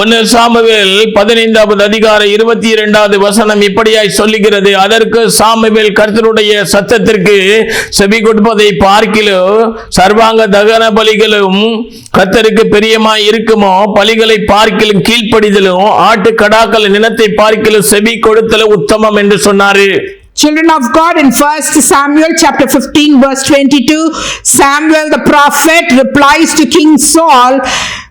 ஒன்னு சாமுவேல் பதினைந்தாவது அதிகார இருபத்தி இரண்டாவது வசனம் இப்படியாய் சொல்லுகிறது. அதற்கு சாமுவேல் கர்த்தருடைய சத்தத்திற்கு செவி கொடுப்பதை பார்க்கிலோ சர்வாங்க தகன பலிகளும் கர்த்தருக்கு பிரியமாய் இருக்குமோ? பலிகளை பார்க்கிலும் கீழ்ப்படிதலும் ஆட்டு கடாக்கள் நினத்தை பார்க்கிலும் செவி கொடுத்தலும் உத்தமம் என்று சொன்னாரு. Children of God in 1 Samuel chapter 15 verse 22, Samuel the prophet replies to King Saul,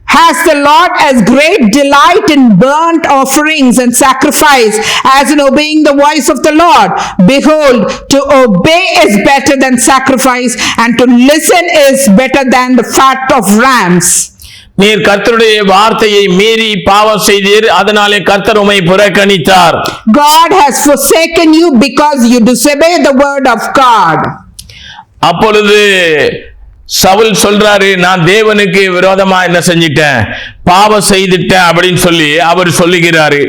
Has the Lord as great delight in burnt offerings and sacrifice as in obeying the voice of the Lord? Behold, to obey is better than sacrifice, and to listen is better than the fat of rams. நீர் கர்த்தருடைய வார்த்தையை மீறி பாவம் செய்தீர் அதனாலே கர்த்தர் உம்மை புறக்கணித்தார் God has forsaken you because you disobey the word of God. அப்பொழுது சவுல் சொல்றாரு நான் தேவனுக்கு விரோதமா என்ன செஞ்சிட்டேன் பாவம் செய்துட்டேன் அப்படின்னு சொல்லி அவர் சொல்லுகிறாரு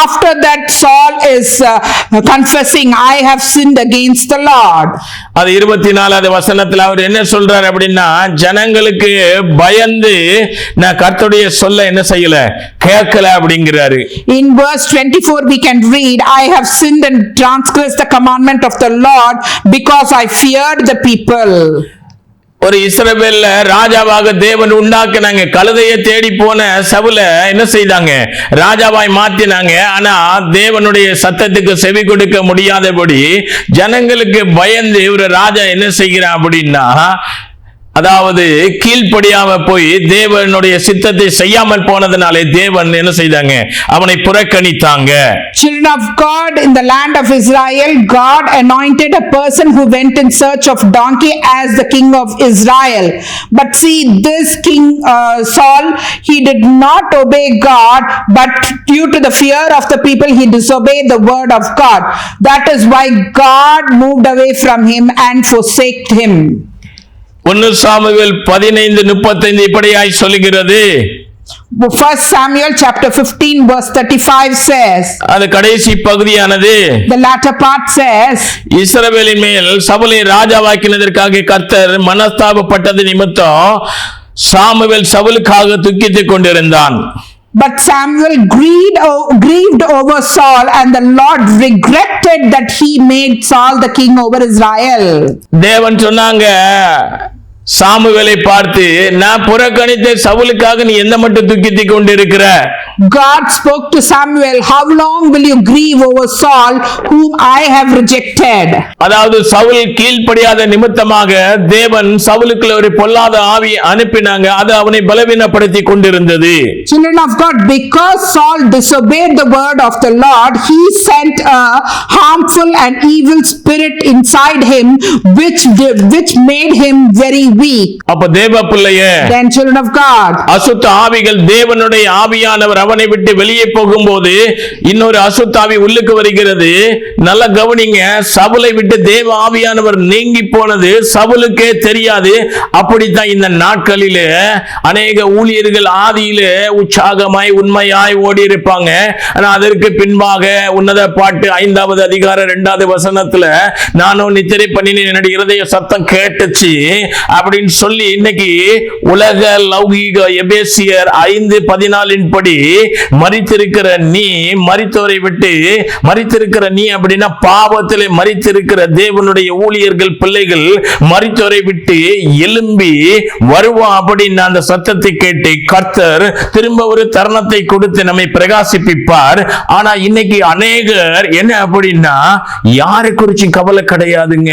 After that, Saul is uh, confessing, I have sinned against the Lord. அது இருபத்தி நாலாவது வசனத்துல அவர் என்ன சொல்றாரு அப்படின்னா ஜனங்களுக்கு பயந்து நான் கர்த்தருடைய சொல்ல என்ன செய்யல கேட்கல அப்படிங்கிறாரு In verse 24, we can read, I have sinned and transgressed the commandment of the Lord because I feared the people. ஒரு இஸ்ரவேல்ல ராஜாவாக தேவன் உண்டாக்குனாங்க. கழுதையை தேடி போன சவுல என்ன செய்தாங்க? ராஜாவாய் மாத்தினாங்க. ஆனா தேவனுடைய சத்தத்துக்கு செவி கொடுக்க முடியாதபடி ஜனங்களுக்கு பயந்து ஒரு ராஜா என்ன செய்கிறான் அப்படின்னா அதாவது கீழ்ப்படியாம போய் தேவனுடைய சித்தத்தை செய்யாமல் போனதுனாலே தேவன் என்ன செய்தாங்க அவனை புறக்கணித்தாங்க Children of God in the land of Israel, God anointed a person who went in search of donkey as the king of Israel. But see, this king uh, Saul, he did not obey God, but due to the fear of the people, he disobeyed the word of God. That is why God moved away from him and forsaked him. ஒன்னு Samuel பதினைந்து முப்பத்தைந்து இப்படியாய் சொல்லுகிறது First Samuel chapter 15 verse 35 says, அது கடைசி பகுதியானது the latter part says, இஸ்ரவேலின் மேல் சவுலை ராஜாவாக்கினதற்காக கர்த்தர் மனஸ்தாபப்பட்டது நிமித்தம் சாமுவேல் சவுலுக்காக துக்கித்துக் கொண்டிருந்தான் But Samuel grieved, grieved over Saul, and the Lord regretted that he made Saul the king over Israel. தேவன் சொன்னாங்க சாமுவேலை பார்த்து நான் புறக்கணித்த சவுலுக்காக நீ எந்த மட்டும் துக்கித்துக் கொண்டிருக்கிற God spoke to Samuel, How long will you grieve over Saul, whom I have rejected? அதாவது சவுல் கீழ்ப்படியாத நிமித்தமாக தேவன் சவுலுக்குள்ள ஒரு பொல்லாத ஆவி அனுப்பினாங்க அது அவனை பலவீனப்படுத்தி கொண்டிருந்தது Children of God, because Saul disobeyed the word of the Lord, he sent a harmful and evil spirit inside him, which, which made him very weak. அப்ப தேவ பிள்ளையே Then, children of God, அசுத்த ஆவிகள் தேவனுடைய ஆவியானவர் அவனை விட்டு வெளியே போகும்போது இன்னொரு அசுத்த ஆவி உள்ளுக்கு வருகிறது. நல்ல கவனிங்க சவுலை விட்டு தேவ ஆவியானவர் நீங்கி போனது சவுலுக்கே தெரியாது. அப்படித்தான் இந்த நாட்களிலே அநேக ஊழியர்கள் ஆதியிலே உற்சாகமாய் உண்மையாய் ஓடி இருப்பாங்க ஆனா அதற்கு பின்பாக உன்னத பாட்டு ஐந்தாவது அதிகாரம் இரண்டாவது வசனத்துல நானும் நித்திரை பண்ணினேன் என்னுடைய இருதய சத்தம் கேட்டுச்சு. அப்படின்னு சொல்லி இன்னைக்கு உலக லௌகீக எபேசியர் ஐந்து பதினாலின் படி மறித்திருக்கிற நீ மரித்தோரை விட்டு மறித்திருக்கிற நீ அப்படின்னா பாவத்திலே மறித்திருக்கிற தேவனுடைய ஊழியர்கள் பிள்ளைகள் மரித்தோரை விட்டு எழும்பி வருவா அப்படின்னு அந்த சத்தத்தை கேட்டு கர்த்தர் திரும்ப ஒரு தருணத்தை கொடுத்து நம்மை பிரகாசிப்பிப்பார். ஆனா இன்னைக்கு அநேகர் என்ன அப்படின்னா யாரை குறிச்சு கவலை கிடையாதுங்க.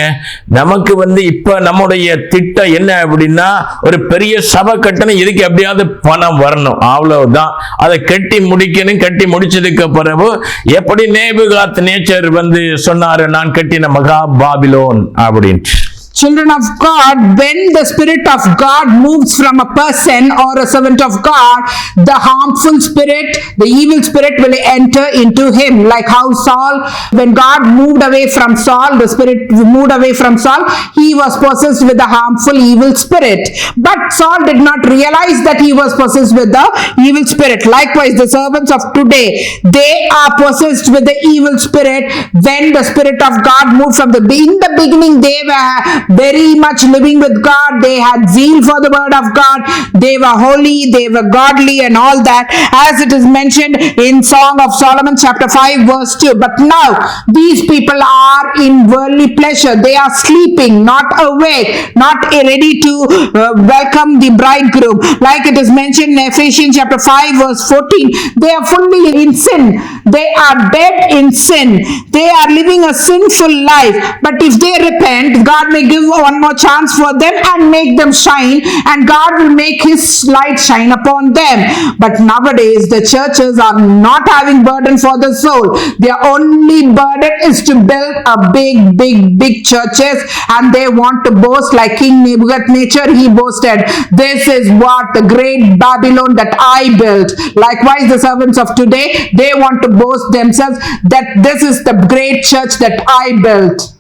நமக்கு வந்து இப்ப நம்முடைய திட்டம் என்ன அப்படின்னா ஒரு பெரிய சபை கட்டணம் இதுக்கு எப்படியாவது பணம் வரணும். அவ்வளவுதான். அதை கட்டி முடிக்கணும் கட்டி முடிச்சதுக்கு பிறகு எப்படி நேபுகாத் நேச்சர் வந்து சொன்னாரு நான் கட்டின மகா பாபிலோன் அப்படின்ட்டு Children of God, when the Spirit of God moves from a person or a servant of God, the harmful spirit, the evil spirit will enter into him. Like how Saul, when God moved away from Saul, the spirit moved away from Saul, he was possessed with the harmful evil spirit. But Saul did not realize that he was possessed with the evil spirit. Likewise, the servants of today, they are possessed with the evil spirit when the Spirit of God moved from the, in the beginning, they were very much living with God. They had zeal for the word of God. They were holy, they were godly and all that as it is mentioned in Song of Solomon chapter 5 verse 2. But now these people are in worldly pleasure. They are sleeping, not awake, not ready to uh, welcome the bridegroom. Like it is mentioned in Ephesians chapter 5 verse 14. They are fully in sin. They are dead in sin. They are living a sinful life. But if they repent, God may give one more chance for them and make them shine and God will make his light shine upon them. But nowadays the churches are not having burden for the soul. Their only burden is to build a big, big, big churches and they want to boast like King Nebuchadnezzar he boasted. This is what the great Babylon that I built. Likewise the servants of today, they want to boast themselves that this is the great church that I built.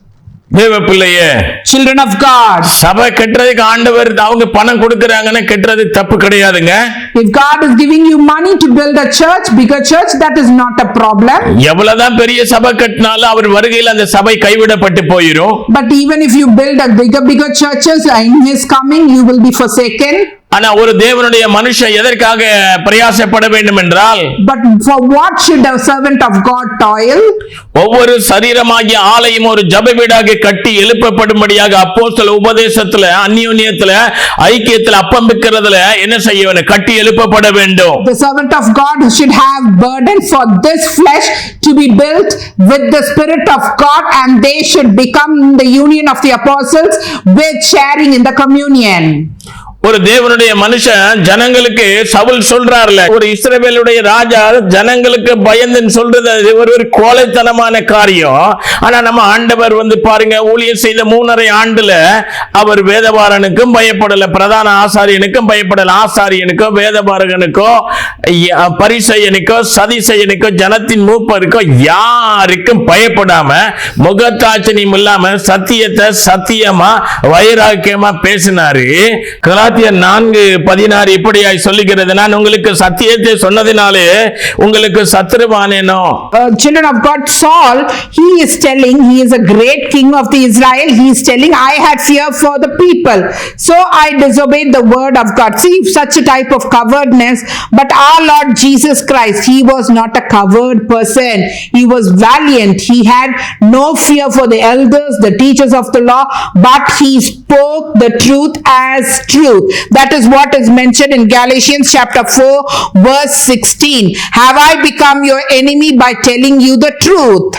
தேவ பிள்ளையே Children of God, சபை கட்டுறதுக்கு ஆண்டவர் அவங்க பணம் கொடுக்கறாங்கன்னு கட்டுறது தப்பு கிடையாதுங்க if God is giving you money to build a church, bigger church, that is not a problem. எவ்வளவுதான் பெரிய சபை கட்டினாலும் அவர் வருகையில் அந்த சபை கைவிடப்பட்டு போயிரும் But even if you build a bigger, bigger churches, in His coming, you will be forsaken. ஆனா ஒரு தேவனுடைய மனுஷன் எதற்காக பிரயாசப்பட வேண்டும் என்றால் But for what should a servant of God toil? ஒவ்வொரு சரீரமாகிய ஆலயம் ஒரு ஜப வீடாக கட்டி எழுப்பப்படும்படியாக அப்போஸ்தல உபதேசத்துல அந்யோன்யத்துல ஐக்கியத்துல அப்பம் விற்கிறதுல என்ன செய்ய வேண்டும் கட்டி எழுப்பப்பட வேண்டும் The servant of God should have burden for this flesh to be built with the Spirit of God, and they should become the union of the apostles with sharing in the communion. ஒரு தேவனுடைய மனுஷன் ஜனங்களுக்கு சவுல் சொல்றாருல ஒரு இஸ்ரேலுடைய ராஜா ஜனங்களுக்கு பயந்துன்னு சொல்றது அது ஒரு ஒரு கோலைத்தனமான காரியம். ஆனா நம்ம ஆண்டவர் வந்து பாருங்க ஊழியர் செய்த மூணரை ஆண்டுல அவர் வேதபாரனுக்கும் பயப்படல பிரதான ஆசாரியனுக்கும் பயப்படல. ஆசாரியனுக்கோ வேதபாரகனுக்கோ பரிசெயனுக்கோ சதிசெயனுக்கோ ஜனத்தின் மூப்பருக்கோ யாருக்கும் பயப்படாம முகத்தாச்சனியும் இல்லாம சத்தியத்தை சத்தியமா வைராக்கியமா பேசினாரு. கலாத்தியர் நான்கு பதினாறு இப்படியாய் சொல்லுகிறது நான் உங்களுக்கு சத்தியத்தை சொன்னதினாலே உங்களுக்கு சத்துருவானேனோ Uh, children of God, Saul, he is telling, he is a great king of the Israel. He is telling, I had fear for the people. So I disobeyed the word of God. See, such a type of cowardness. But our Lord Jesus Christ, he was not a coward person. He was valiant. He had no fear for the elders, the teachers of the law, but he spoke the truth as truth. That is what is mentioned in Galatians chapter 4, verse 16. Have I become your enemy by telling you the truth?